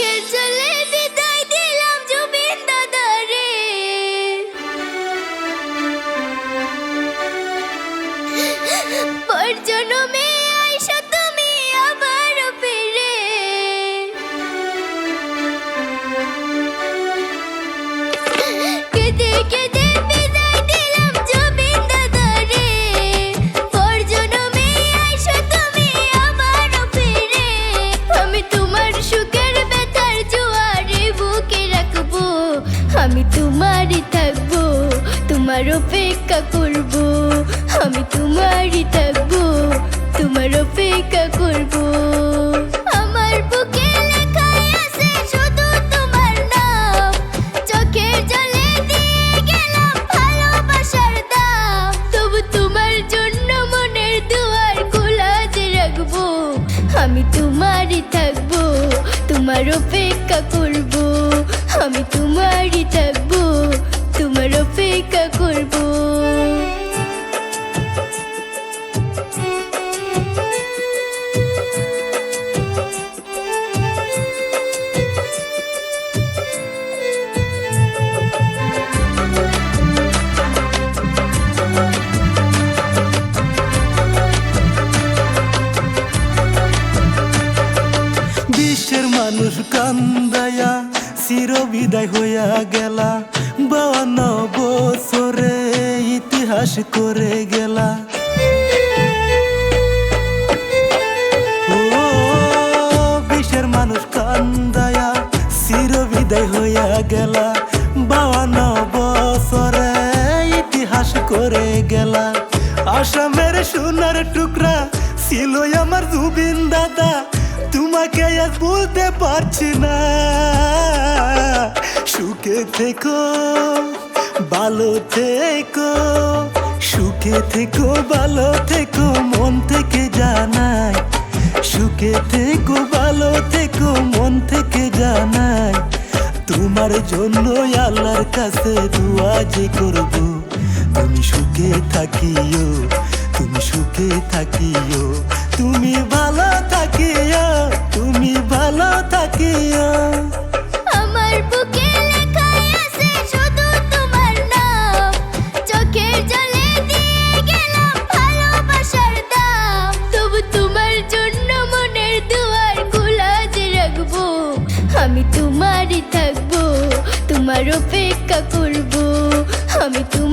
kids are তোমার অপেক্ষা করব, আমি তোমারই থাকব তোমার অপেক্ষা করব। আমার বুকে আমি তোমারই থাকব তোমার অপেক্ষা করব, আমি তোমারই থাকব। বিশ্বের মানুষ কান্দায়া? চির বিদায় হইয়া গেলা। বাউন্ন বছরে ইতিহাস করে গেলা। ও বিশ্বের মানুষ কান্দায়া? চির হইয়া গেলা। বাউন্ন বছরে ইতিহাস করে গেলা। আসামের সোনার টুকরা ছিল আমার জুবিন দাদা। তোমাকে আজ বলতে পারছি না। সুখে থেকো, ভালো থেকো, সুখে থেকো, ভালো থেকো, মন থেকে জানাই। সুখে থেকো, ভালো থেকো, মন থেকে জানাই। তোমার জন্য আল্লাহর কাছে দোয়া যে করব। তুমি সুখে থাকিও, তুমি সুখে থাকিও, তুমি ভালো আমি তোমারই থাকব তোমার অপেক্ষা করব আমি তোমার